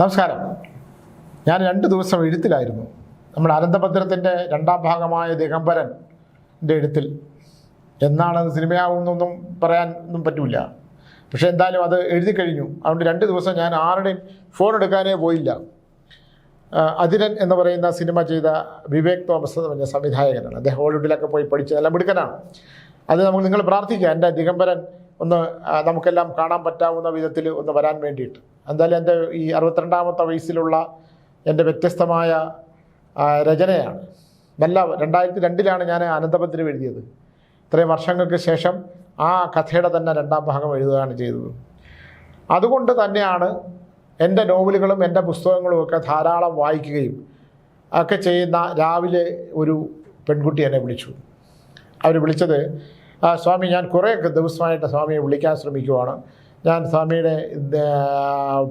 നമസ്കാരം. ഞാൻ രണ്ട് ദിവസം എഴുത്തിലായിരുന്നു. നമ്മുടെ അനന്തഭദ്രത്തിന്റെ രണ്ടാം ഭാഗമായ ദിഗംബരന്റെ എഴുത്തിൽ. എന്നാണത് സിനിമയാവുന്നൊന്നും പറയാൻ ഒന്നും പറ്റില്ല പക്ഷേ എന്തായാലും അത് എഴുതി കഴിഞ്ഞു. അതുകൊണ്ട് രണ്ട് ദിവസം ഞാൻ ആരുടെയും ഫോൺ എടുക്കാനേ പോയില്ല. അതിരൻ എന്ന് പറയുന്ന സിനിമ ചെയ്ത വിവേക് തോമസ് എന്ന് പറഞ്ഞ സംവിധായകനാണ്. അദ്ദേഹം ഹോളിവുഡിലൊക്കെ പോയി പഠിച്ച് നല്ല മിടുക്കനാണ്. അത് നമുക്ക് നിങ്ങൾ പ്രാർത്ഥിക്കുക എന്റെ ദിഗംബരൻ ഒന്ന് നമുക്കെല്ലാം കാണാൻ പറ്റാവുന്ന വിധത്തിൽ ഒന്ന് വരാൻ വേണ്ടിയിട്ട്. എന്തായാലും എന്റെ ഈ അറുപത്തിരണ്ടാമത്തെ വയസ്സിലുള്ള എന്റെ വ്യത്യസ്തമായ രചനയാണ്. നല്ല രണ്ടായിരത്തി രണ്ടിലാണ് ഞാൻ അനന്തഭദ്രം എഴുതിയത്. ഇത്രയും വർഷങ്ങൾക്ക് ശേഷം ആ കഥയുടെ തന്നെ രണ്ടാം ഭാഗം എഴുതുകയാണ് ചെയ്തത്. അതുകൊണ്ട് തന്നെയാണ് എന്റെ നോവലുകളും എന്റെ പുസ്തകങ്ങളും ഒക്കെ ധാരാളം വായിക്കുകയും ഒക്കെ ചെയ്യുന്ന രാവിലെ ഒരു പെൺകുട്ടി എന്നെ വിളിച്ചു. അവർ വിളിച്ചത് "ആ, സ്വാമി ഞാൻ കുറേ ദിവസമായിട്ട് സ്വാമിയെ വിളിക്കാൻ ശ്രമിക്കുവാണ്. ഞാൻ സ്വാമിയുടെ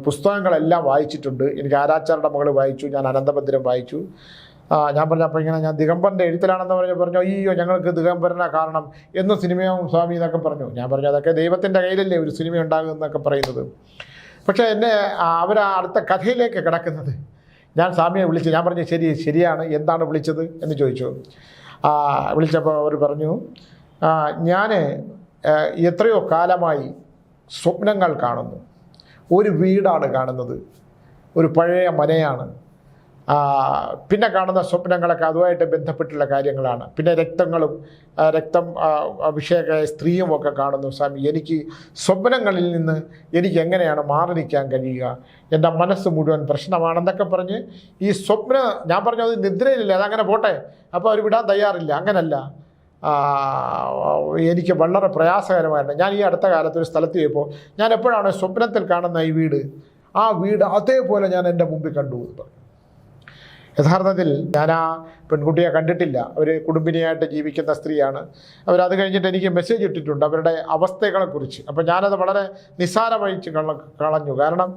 പുസ്തകങ്ങളെല്ലാം വായിച്ചിട്ടുണ്ട്. എനിക്ക് ആരാച്ചാരുടെ മകൾ വായിച്ചു ഞാൻ അനന്തഭദ്രം വായിച്ചു. ഞാൻ പറഞ്ഞു അപ്പോൾ ഇങ്ങനെ ഞാൻ ദിഗംബറിന്റെ എഴുത്തിലാണെന്ന് പറഞ്ഞ് പറഞ്ഞു അയ്യോ ഞങ്ങൾക്ക് ദിഗംബരനെ കാരണം എന്ന് സിനിമയും സ്വാമി എന്നൊക്കെ പറഞ്ഞു. ഞാൻ പറഞ്ഞു അതൊക്കെ ദൈവത്തിന്റെ കയ്യിലല്ലേ ഒരു സിനിമ ഉണ്ടാകുമെന്നൊക്കെ പറയുന്നത്. പക്ഷേ എന്നെ അവർ അടുത്ത കഥയിലേക്ക് കിടക്കുന്നത്. ഞാൻ സ്വാമിയെ വിളിച്ചു ഞാൻ പറഞ്ഞു ശരി ശരിയാണ് എന്താണ് വിളിച്ചത്? എന്ന് ചോദിച്ചു. വിളിച്ചപ്പോൾ അവർ പറഞ്ഞു ഞാൻ എത്രയോ കാലമായി സ്വപ്നങ്ങൾ കാണുന്നു. ഒരു വീടാണ് കാണുന്നത്. ഒരു പഴയ മനയാണ്. പിന്നെ കാണുന്ന സ്വപ്നങ്ങളൊക്കെ അതുമായിട്ട് ബന്ധപ്പെട്ടുള്ള കാര്യങ്ങളാണ്. പിന്നെ രക്തങ്ങളും രക്തം അഭിഷേകമായ അഭിഷേക സ്ത്രീയും ഒക്കെ കാണുന്നു സ്വാമി. എനിക്ക് സ്വപ്നങ്ങളിൽ നിന്ന് എനിക്ക് എങ്ങനെയാണ് മാറി നിൽക്കാൻ കഴിയുക? എന്റെ മനസ്സ് മുഴുവൻ പ്രശ്നമാണെന്നൊക്കെ പറഞ്ഞ് ഈ സ്വപ്ന ഞാൻ പറഞ്ഞത് നിദ്രയിലല്ലേ അതങ്ങനെ പോട്ടെ. അപ്പോൾ അവർ വിടാൻ തയ്യാറില്ല. അങ്ങനല്ല. എനിക്ക് വളരെ പ്രയാസകരമായിരുന്നു. ഞാൻ ഈ അടുത്ത കാലത്ത് ഒരു സ്ഥലത്ത് പോയപ്പോൾ ഞാൻ എപ്പോഴാണ് സ്വപ്നത്തിൽ കാണുന്ന ഈ വീട്? ആ വീട് അതേപോലെ ഞാൻ എന്റെ മുമ്പിൽ കണ്ടു എന്ന് യഥാർത്ഥത്തിൽ ഞാൻ ആ പെൺകുട്ടിയെ കണ്ടിട്ടില്ല. അവർ കുടുംബിനിയായിട്ട് ജീവിക്കുന്ന സ്ത്രീയാണ്. അവരത് കഴിഞ്ഞിട്ട് എനിക്ക് മെസ്സേജ് ഇട്ടിട്ടുണ്ട് അവരുടെ അവസ്ഥകളെക്കുറിച്ച്. അപ്പോൾ ഞാനത് വളരെ നിസ്സാരവഹിച്ച് കള കളഞ്ഞു. കാരണം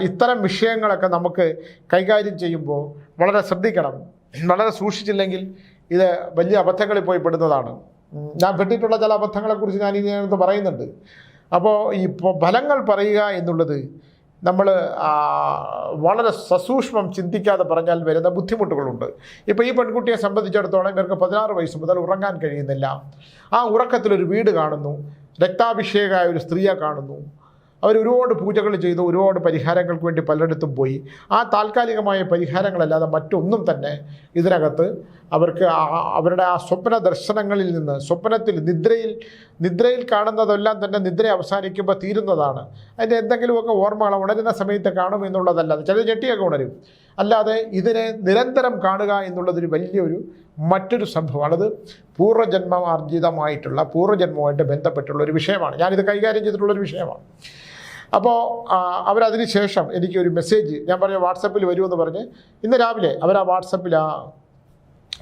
ഇത്തരം വിഷയങ്ങളൊക്കെ നമുക്ക് കൈകാര്യം ചെയ്യുമ്പോൾ വളരെ ശ്രദ്ധിക്കണം. വളരെ സൂക്ഷിച്ചില്ലെങ്കിൽ ഇത് വലിയ അബദ്ധങ്ങളിൽ പോയി പെടുന്നതാണ്. ഞാൻ പെട്ടിട്ടുള്ള ചില അബദ്ധങ്ങളെക്കുറിച്ച് ഞാൻ ഇതിനകത്ത് പറയുന്നുണ്ട്. അപ്പോൾ ഈ ഫലങ്ങൾ പറയുക എന്നുള്ളത് നമ്മൾ വളരെ സസൂക്ഷ്മം ചിന്തിക്കാതെ പറഞ്ഞാൽ വരുന്ന ബുദ്ധിമുട്ടുകളുണ്ട്. ഇപ്പോൾ ഈ പെൺകുട്ടിയെ സംബന്ധിച്ചിടത്തോളം ഇവർക്ക് പതിനാറ് വയസ്സ് മുതൽ ഉറങ്ങാൻ കഴിയുന്നില്ല. ആ ഉറക്കത്തിലൊരു വീട് കാണുന്നു. രക്താഭിഷേകമായ ഒരു സ്ത്രീയെ കാണുന്നു. അവർ ഒരുപാട് പൂജകൾ ചെയ്തു ഒരുപാട് പരിഹാരങ്ങൾക്ക് വേണ്ടി പലയിടത്തും പോയി. ആ താൽക്കാലികമായ പരിഹാരങ്ങളല്ലാതെ മറ്റൊന്നും തന്നെ ഇതിനകത്ത് അവർക്ക് അവരുടെ ആ സ്വപ്ന ദർശനങ്ങളിൽ നിന്ന് സ്വപ്നത്തിൽ നിദ്രയിൽ നിദ്രയിൽ കാണുന്നതെല്ലാം തന്നെ നിദ്ര അവസാനിക്കുമ്പോൾ തീരുന്നതാണ്. അതിന്റെ എന്തെങ്കിലുമൊക്കെ ഓർമ്മകൾ ഉണരുന്ന സമയത്ത് കാണും എന്നുള്ളതല്ലാതെ ചില ഞെട്ടിയൊക്കെ ഉണരും. അല്ലാതെ ഇതിനെ നിരന്തരം കാണുക എന്നുള്ളതൊരു വലിയൊരു മറ്റൊരു സംഭവമാണ്. അത് പൂർവജന്മാർജിതമായിട്ടുള്ള പൂർവജന്മവുമായിട്ട് ബന്ധപ്പെട്ടുള്ള ഒരു വിഷയമാണ്. ഞാനിത് കൈകാര്യം ചെയ്തിട്ടുള്ളൊരു വിഷയമാണ്. അപ്പോൾ അവരതിന് ശേഷം എനിക്കൊരു മെസ്സേജ് ഞാൻ പറഞ്ഞ വാട്സപ്പിൽ വരുമെന്ന് പറഞ്ഞ് ഇന്ന് രാവിലെ അവർ ആ വാട്സപ്പിൽ ആ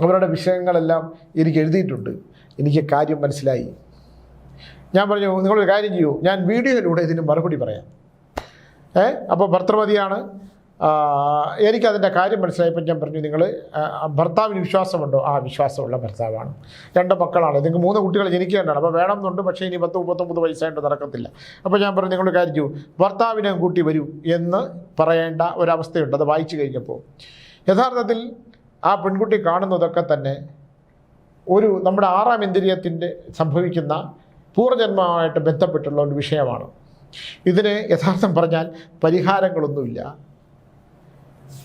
അവരുടെ വിഷയങ്ങളെല്ലാം എനിക്ക് എഴുതിയിട്ടുണ്ട്. എനിക്ക് കാര്യം മനസ്സിലായി. ഞാൻ പറഞ്ഞു നിങ്ങളൊരു കാര്യം ചെയ്യൂ. ഞാൻ വീഡിയോയിലൂടെ ഇതിന് മറുപടി പറയാം. ഏ? അപ്പോൾ ഭർത്തൃമതിയാണ് എനിക്കതിന്റെ കാര്യം മനസ്സിലായപ്പോൾ ഞാൻ പറഞ്ഞു നിങ്ങൾ ഭർത്താവിന് വിശ്വാസമുണ്ടോ? ആ വിശ്വാസമുള്ള ഭർത്താവാണ്. രണ്ട് മക്കളാണ്. നിങ്ങൾക്ക് മൂന്ന് കുട്ടികൾ ജനിക്കേണ്ടതാണ് അപ്പോൾ വേണമെന്നുണ്ട് പക്ഷേ ഇനി പത്ത് മുപ്പത്തൊമ്പത് വയസ്സായിട്ട് നടക്കത്തില്ല. അപ്പോൾ ഞാൻ പറഞ്ഞു നിങ്ങൾ കാര്യം ഭർത്താവിനെ കൂട്ടി വരൂ എന്ന് പറയേണ്ട ഒരവസ്ഥയുണ്ട്. അത് വായിച്ചു കഴിഞ്ഞപ്പോൾ. യഥാർത്ഥത്തിൽ ആ പെൺകുട്ടി കാണുന്നതൊക്കെ തന്നെ ഒരു നമ്മുടെ ആറാം ഇന്ദ്രിയത്തിന്റെ സംഭവിക്കുന്ന പൂർവജന്മമായിട്ട് ബന്ധപ്പെട്ടുള്ള ഒരു വിഷയമാണ്. ഇതിന് യഥാർത്ഥം പറഞ്ഞാൽ പരിഹാരങ്ങളൊന്നുമില്ല.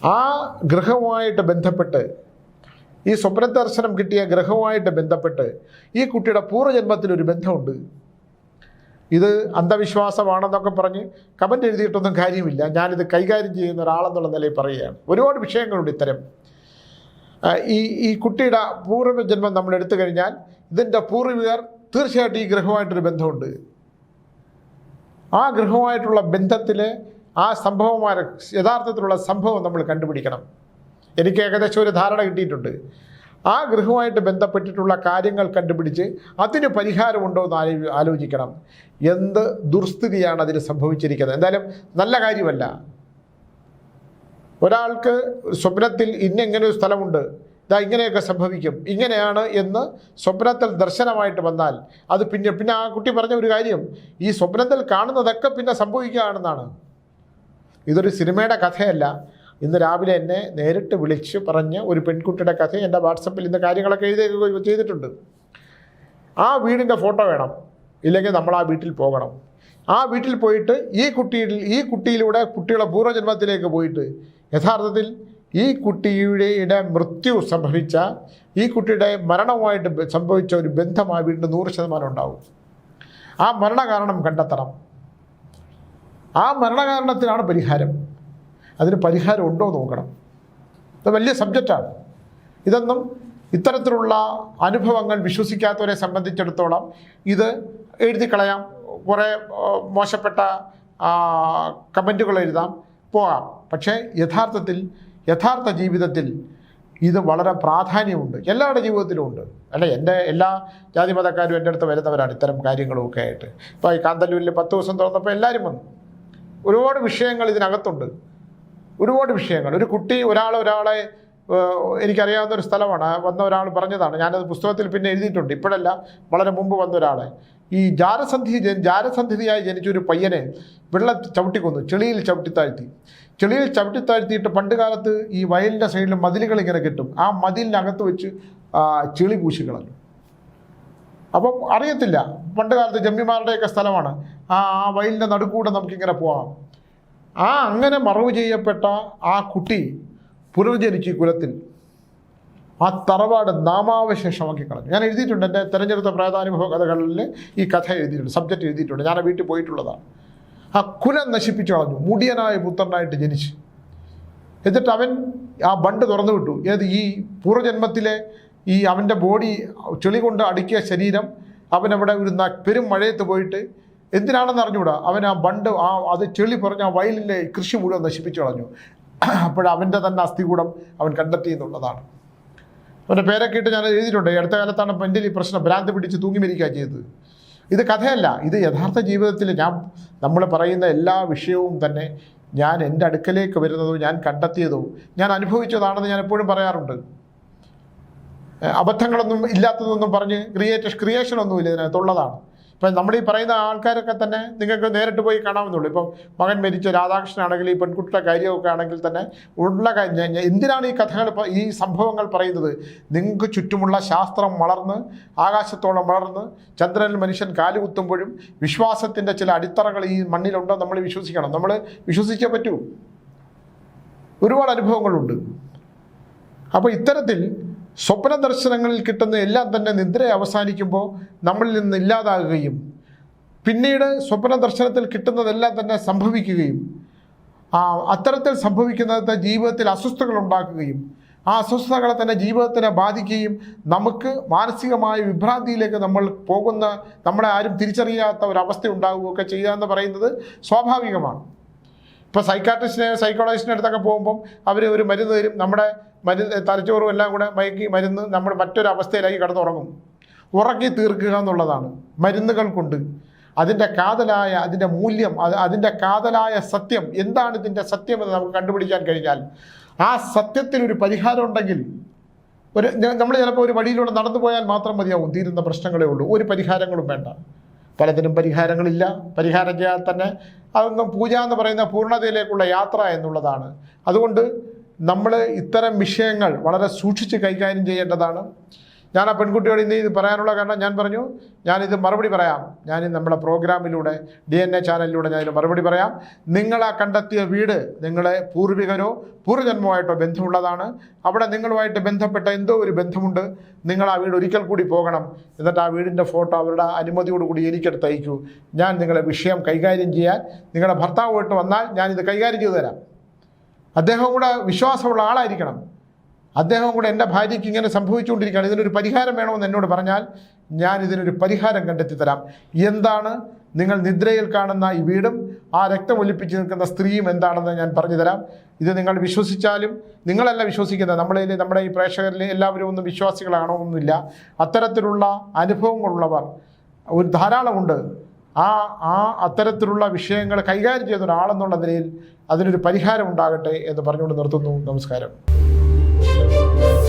ആ ഗ്രഹവുമായിട്ട് ബന്ധപ്പെട്ട് ഈ സ്വപ്ന ദർശനം കിട്ടിയ ഗ്രഹവുമായിട്ട് ബന്ധപ്പെട്ട് ഈ കുട്ടിയുടെ പൂർവജന്മത്തിലൊരു ബന്ധമുണ്ട്. ഇത് അന്ധവിശ്വാസമാണെന്നൊക്കെ പറഞ്ഞ് കമന്റ് എഴുതിയിട്ടൊന്നും കാര്യമില്ല. ഞാനിത് കൈകാര്യം ചെയ്യുന്ന ഒരാളെന്നുള്ള നിലയിൽ പറയുകയാണ്. ഒരുപാട് വിഷയങ്ങളുണ്ട് ഇത്തരം. ഈ ഈ കുട്ടിയുടെ പൂർവജന്മം നമ്മൾ എടുത്തു കഴിഞ്ഞാൽ ഇതിന്റെ പൂർവികർ തീർച്ചയായിട്ടും ഈ ഗ്രഹവുമായിട്ടൊരു ബന്ധമുണ്ട്. ആ ഗ്രഹവുമായിട്ടുള്ള ബന്ധത്തിൽ ആ സംഭവമായ യഥാർത്ഥത്തിലുള്ള സംഭവം നമ്മൾ കണ്ടുപിടിക്കണം. എനിക്ക് ഏകദേശം ഒരു ധാരണ കിട്ടിയിട്ടുണ്ട്. ആ ഗൃഹവുമായിട്ട് ബന്ധപ്പെട്ടിട്ടുള്ള കാര്യങ്ങൾ കണ്ടുപിടിച്ച് അതിന് പരിഹാരമുണ്ടോ എന്ന് ആലോ ആലോചിക്കണം. എന്ത് ദുർസ്ഥിതിയാണ് അതിന് സംഭവിച്ചിരിക്കുന്നത്? എന്തായാലും നല്ല കാര്യമല്ല. ഒരാൾക്ക് സ്വപ്നത്തിൽ ഇന്നെങ്ങനെ ഒരു സ്ഥലമുണ്ട്. ഇതാ ഇങ്ങനെയൊക്കെ സംഭവിക്കും. ഇങ്ങനെയാണ് എന്ന് സ്വപ്നത്തിൽ ദർശനമായിട്ട് വന്നാൽ അത് പിന്നെ പിന്നെ ആ കുട്ടി പറഞ്ഞ ഒരു കാര്യം ഈ സ്വപ്നത്തിൽ കാണുന്നതൊക്കെ പിന്നെ സംഭവിക്കുകയാണെന്നാണ്. ഇതൊരു സിനിമയുടെ കഥയല്ല. ഇന്ന് രാവിലെ എന്നെ നേരിട്ട് വിളിച്ച് പറഞ്ഞ ഒരു പെൺകുട്ടിയുടെ കഥ എന്റെ വാട്സപ്പിൽ ഇന്ന് കാര്യങ്ങളൊക്കെ എഴുതി ചെയ്തിട്ടുണ്ട്. ആ വീടിന്റെ ഫോട്ടോ വേണം. ഇല്ലെങ്കിൽ നമ്മൾ ആ വീട്ടിൽ പോകണം. ആ വീട്ടിൽ പോയിട്ട് ഈ കുട്ടിയിൽ ഈ കുട്ടിയിലൂടെ കുട്ടിയുടെ പൂർവജന്മത്തിലേക്ക് പോയിട്ട് യഥാർത്ഥത്തിൽ ഈ കുട്ടിയുടെ മൃത്യു സംഭവിച്ച ഈ കുട്ടിയുടെ മരണവുമായിട്ട് സംഭവിച്ച ഒരു ബന്ധം ആ വീടിന്റെ നൂറ് ശതമാനം ഉണ്ടാവും. ആ മരണകാരണം കണ്ടെത്തണം. ആ മരണകാരണത്തിനാണ് പരിഹാരം. അതിന് പരിഹാരം ഉണ്ടോ നോക്കണം. ഇത് വലിയ സബ്ജക്റ്റാണ് ഇതൊന്നും ഇത്തരത്തിലുള്ള അനുഭവങ്ങൾ വിശ്വസിക്കാത്തവരെ സംബന്ധിച്ചിടത്തോളം ഇത് എഴുതി കളയാം കുറേ മോശപ്പെട്ട കമന്റുകൾ എഴുതാം. പോകാം. പക്ഷേ യഥാർത്ഥത്തിൽ യഥാർത്ഥ ജീവിതത്തിൽ ഇത് വളരെ പ്രാധാന്യമുണ്ട്. എല്ലാവരുടെ ജീവിതത്തിലും ഉണ്ട്. അല്ല എന്റെ എല്ലാ ജാതി മതക്കാരും എന്റെ അടുത്ത് വരുന്നവരാണ് ഇത്തരം കാര്യങ്ങളുമൊക്കെ ആയിട്ട്. ഇപ്പോൾ ഈ കാന്തല്ലൂരിൽ പത്ത് ദിവസം തുറന്നപ്പോൾ എല്ലാവരും വന്നു. ഒരുപാട് വിഷയങ്ങൾ ഇതിനകത്തുണ്ട്. ഒരുപാട് വിഷയങ്ങൾ. ഒരു കുട്ടി ഒരാൾ ഒരാളെ എനിക്കറിയാവുന്ന ഒരു സ്ഥലമാണ്. വന്ന ഒരാൾ പറഞ്ഞതാണ് ഞാനത് പുസ്തകത്തിൽ പിന്നെ എഴുതിയിട്ടുണ്ട്. ഇപ്പോഴല്ല വളരെ മുമ്പ് വന്ന ഒരാളെ. ഈ ജാരസന്ധി ജാരസന്ധിയായി ജനിച്ച ഒരു പയ്യനെ വെള്ളം ചവിട്ടിക്കൊന്നു ചെളിയിൽ ചവിട്ടിത്താഴ്ത്തി ചെളിയിൽ ചവിട്ടിത്താഴ്ത്തിയിട്ട് പണ്ട് കാലത്ത് ഈ വയലിന്റെ സൈഡിൽ മതിലുകൾ ഇങ്ങനെ കിട്ടും. ആ മതിലിനകത്ത് വെച്ച് ചെളി പൂശി അപ്പം അറിയത്തില്ല. പണ്ട് കാലത്ത് ജമ്മിമാരുടെയൊക്കെ സ്ഥലമാണ്. ആ ആ വയലിന്റെ നടുക്കൂടെ നമുക്കിങ്ങനെ പോകാം ആ അങ്ങനെ മറവ് ചെയ്യപ്പെട്ട ആ കുട്ടി പുനർജനിച്ച് കുലത്തിൽ. ആ തറവാട് നാമാവശേഷമാക്കി കളഞ്ഞു ഞാൻ എഴുതിയിട്ടുണ്ട് എന്റെ തിരഞ്ഞെടുത്ത പ്രാധാനുഭവ കഥകളിൽ ഈ കഥ എഴുതിയിട്ടുണ്ട് സബ്ജക്റ്റ് എഴുതിയിട്ടുണ്ട്. ഞാൻ ആ വീട്ടിൽ പോയിട്ടുള്ളതാണ്. ആ കുലം നശിപ്പിച്ചു കളഞ്ഞു. മുടിയനായ പുത്രനായിട്ട് ജനിച്ച്. എന്നിട്ട് അവൻ ആ ബണ്ട് തുറന്നു വിട്ടു. ഏത് ഈ പൂർവജന്മത്തിലെ ഈ അവന്റെ ബോഡി ചെളി കൊണ്ട് അടുക്കിയ ശരീരം അവനവിടെ ഒരു പെരും മഴയത്ത് പോയിട്ട് എന്തിനാണെന്ന് അറിഞ്ഞുകൂടാ? അവൻ ആ ബണ്ട് ആ അത് ചെളി പറഞ്ഞ ആ വയലിലെ കൃഷി മുഴുവൻ നശിപ്പിച്ചു കളഞ്ഞു. അപ്പോഴവന്റെ തന്നെ അസ്ഥികൂടം അവൻ കണ്ടെത്തി എന്നുള്ളതാണ്. അവന്റെ പേരൊക്കെ ഇട്ട് ഞാൻ എഴുതിയിട്ടുണ്ട്. അടുത്ത കാലത്താണ് എന്റെ ഈ പ്രശ്നം ഭ്രാന്ത് പിടിച്ച് തൂങ്ങി മരിക്കുക ചെയ്തത്. ഇത് കഥയല്ല. ഇത് യഥാർത്ഥ ജീവിതത്തിൽ ഞാൻ നമ്മൾ പറയുന്ന എല്ലാ വിഷയവും തന്നെ ഞാൻ എന്റെ അടുക്കലേക്ക് വരുന്നതോ ഞാൻ കണ്ടെത്തിയതോ ഞാൻ അനുഭവിച്ചതാണെന്ന് ഞാൻ എപ്പോഴും പറയാറുണ്ട്. അബദ്ധങ്ങളൊന്നും ഇല്ലാത്തതൊന്നും പറഞ്ഞ് ക്രിയേറ്റ് ഇല്ല ഇതിനകത്തുള്ളതാണ് ഇപ്പം നമ്മൾ ഈ പറയുന്ന ആൾക്കാരൊക്കെ തന്നെ നിങ്ങൾക്ക് നേരിട്ട് പോയി കാണാമെന്നുള്ളൂ ഇപ്പം മകൻ മരിച്ച രാധാകൃഷ്ണനാണെങ്കിൽ ഈ പെൺകുട്ടിയുടെ കാര്യമൊക്കെ ആണെങ്കിൽ തന്നെ ഉള്ള എന്തിനാണ് ഈ കഥകൾ ഈ സംഭവങ്ങൾ പറയുന്നത്? നിങ്ങൾക്ക് ചുറ്റുമുള്ള ശാസ്ത്രം വളർന്ന് ആകാശത്തോളം വളർന്ന് ചന്ദ്രനിൽ മനുഷ്യൻ കാലുകുത്തുമ്പോഴും വിശ്വാസത്തിന്റെ ചില അടിത്തറകൾ ഈ മണ്ണിലുണ്ടോ നമ്മൾ വിശ്വസിക്കണം. നമ്മൾ വിശ്വസിച്ചേ പറ്റൂ. ഒരുപാട് അനുഭവങ്ങളുണ്ട്. അപ്പോൾ ഇത്തരത്തിൽ സ്വപ്ന ദർശനങ്ങളിൽ കിട്ടുന്ന എല്ലാം തന്നെ നിദ്ര അവസാനിക്കുമ്പോൾ നമ്മളിൽ നിന്ന് ഇല്ലാതാകുകയും പിന്നീട് സ്വപ്ന ദർശനത്തിൽ കിട്ടുന്നതെല്ലാം തന്നെ സംഭവിക്കുകയും ആ അത്തരത്തിൽ സംഭവിക്കുന്നത് ജീവിതത്തിൽ അസ്വസ്ഥകൾ ഉണ്ടാക്കുകയും ആ അസ്വസ്ഥതകളെ തന്നെ ജീവിതത്തിനെ ബാധിക്കുകയും നമുക്ക് മാനസികമായ വിഭ്രാന്തിയിലേക്ക് നമ്മൾ പോകുന്ന നമ്മളെ ആരും തിരിച്ചറിയാത്ത ഒരവസ്ഥ ഉണ്ടാവുകയൊക്കെ ചെയ്യുക എന്ന് പറയുന്നത് സ്വാഭാവികമാണ്. ഇപ്പോൾ സൈക്കാട്രിസ്റ്റിനെ സൈക്കോളജിസ്റ്റിന്റെ അടുത്തൊക്കെ പോകുമ്പം അവർ ഒരു മരുന്ന് തരും. നമ്മുടെ മരുന്ന് തലച്ചോറും എല്ലാം കൂടെ മയക്കി മരുന്ന് നമ്മൾ മറ്റൊരു അവസ്ഥയിലാക്കി കിടന്നുറങ്ങും. ഉറക്കി തീർക്കുക എന്നുള്ളതാണ്. മരുന്നുകൾ കൊണ്ട് അതിന്റെ കാതലായ അതിന്റെ മൂല്യം അത് അതിന്റെ കാതലായ സത്യം എന്താണ് ഇതിന്റെ സത്യം എന്ന് നമുക്ക് കണ്ടുപിടിക്കാൻ കഴിഞ്ഞാൽ ആ സത്യത്തിൽ ഒരു പരിഹാരം ഉണ്ടെങ്കിൽ ഒരു നമ്മൾ ചിലപ്പോൾ ഒരു വഴിയിലൂടെ നടന്നു പോയാൽ മാത്രം മതിയാവും തീരുന്ന പ്രശ്നങ്ങളേ ഉള്ളൂ. ഒരു പരിഹാരങ്ങളും വേണ്ട. പലതിനും പരിഹാരങ്ങളില്ല. പരിഹാരം ചെയ്യാൻ തന്നെ അതൊന്നും പൂജ എന്ന് പറയുന്ന പൂർണതയിലേക്കുള്ള യാത്ര എന്നുള്ളതാണ്. അതുകൊണ്ട് നമ്മൾ ഇത്തരം വിഷയങ്ങൾ വളരെ സൂക്ഷിച്ച് കൈകാര്യം ചെയ്യേണ്ടതാണ്. ഞാൻ ആ പെൺകുട്ടിയോട് ഇന്ന് ഇത് പറയാനുള്ള കാരണം ഞാൻ പറഞ്ഞു ഞാനിത് മറുപടി പറയാം. ഞാൻ നമ്മുടെ പ്രോഗ്രാമിലൂടെ ഡി എൻ എ ചാനലിലൂടെ ഞാനിത് മറുപടി പറയാം. നിങ്ങളെ കണ്ടെത്തിയ വീട് നിങ്ങളെ പൂർവികരോ പൂർവജന്മമായിട്ടോ ബന്ധമുള്ളതാണ്. അവിടെ നിങ്ങളുമായിട്ട് ബന്ധപ്പെട്ട എന്തോ ഒരു ബന്ധമുണ്ട്. നിങ്ങൾ ആ വീട് ഒരിക്കൽ കൂടി പോകണം. എന്നിട്ട് ആ വീടിന്റെ ഫോട്ടോ അവരുടെ അനുമതിയോടുകൂടി എനിക്കെടുത്ത് അയക്കൂ. ഞാൻ നിങ്ങളെ വിഷയം കൈകാര്യം ചെയ്യാൻ നിങ്ങളുടെ ഭർത്താവുമായിട്ട് വന്നാൽ ഞാനിത് കൈകാര്യം ചെയ്തു തരാം. അദ്ദേഹം കൂടെ വിശ്വാസമുള്ള ആളായിരിക്കണം. അദ്ദേഹം കൂടെ എന്റെ ഭാര്യയ്ക്ക് ഇങ്ങനെ സംഭവിച്ചുകൊണ്ടിരിക്കുകയാണ്. ഇതിനൊരു പരിഹാരം വേണമെന്ന് എന്നോട് പറഞ്ഞാൽ ഞാൻ ഇതിനൊരു പരിഹാരം കണ്ടെത്തി തരാം. എന്താണ്? നിങ്ങൾ നിദ്രയിൽ കാണുന്ന ഈ വീടും ആ രക്തം ഒലിപ്പിച്ച് നിൽക്കുന്ന സ്ത്രീയും എന്താണെന്ന് ഞാൻ പറഞ്ഞു തരാം. ഇത് നിങ്ങൾ വിശ്വസിച്ചാലും നിങ്ങളല്ല വിശ്വസിക്കുന്നത്. നമ്മളെ നമ്മുടെ ഈ പ്രേക്ഷകരിൽ എല്ലാവരും ഒന്നും വിശ്വാസികളാണോ ഒന്നുമില്ല. അത്തരത്തിലുള്ള അനുഭവങ്ങളുള്ളവർ ഒരു ധാരാളമുണ്ട്. ആ ആ അത്തരത്തിലുള്ള വിഷയങ്ങൾ കൈകാര്യം ചെയ്ത ഒരാളെന്നുള്ള നിലയിൽ അതിനൊരു പരിഹാരം ഉണ്ടാകട്ടെ എന്ന് പറഞ്ഞുകൊണ്ട് നിർത്തുന്നു. നമസ്കാരം. Música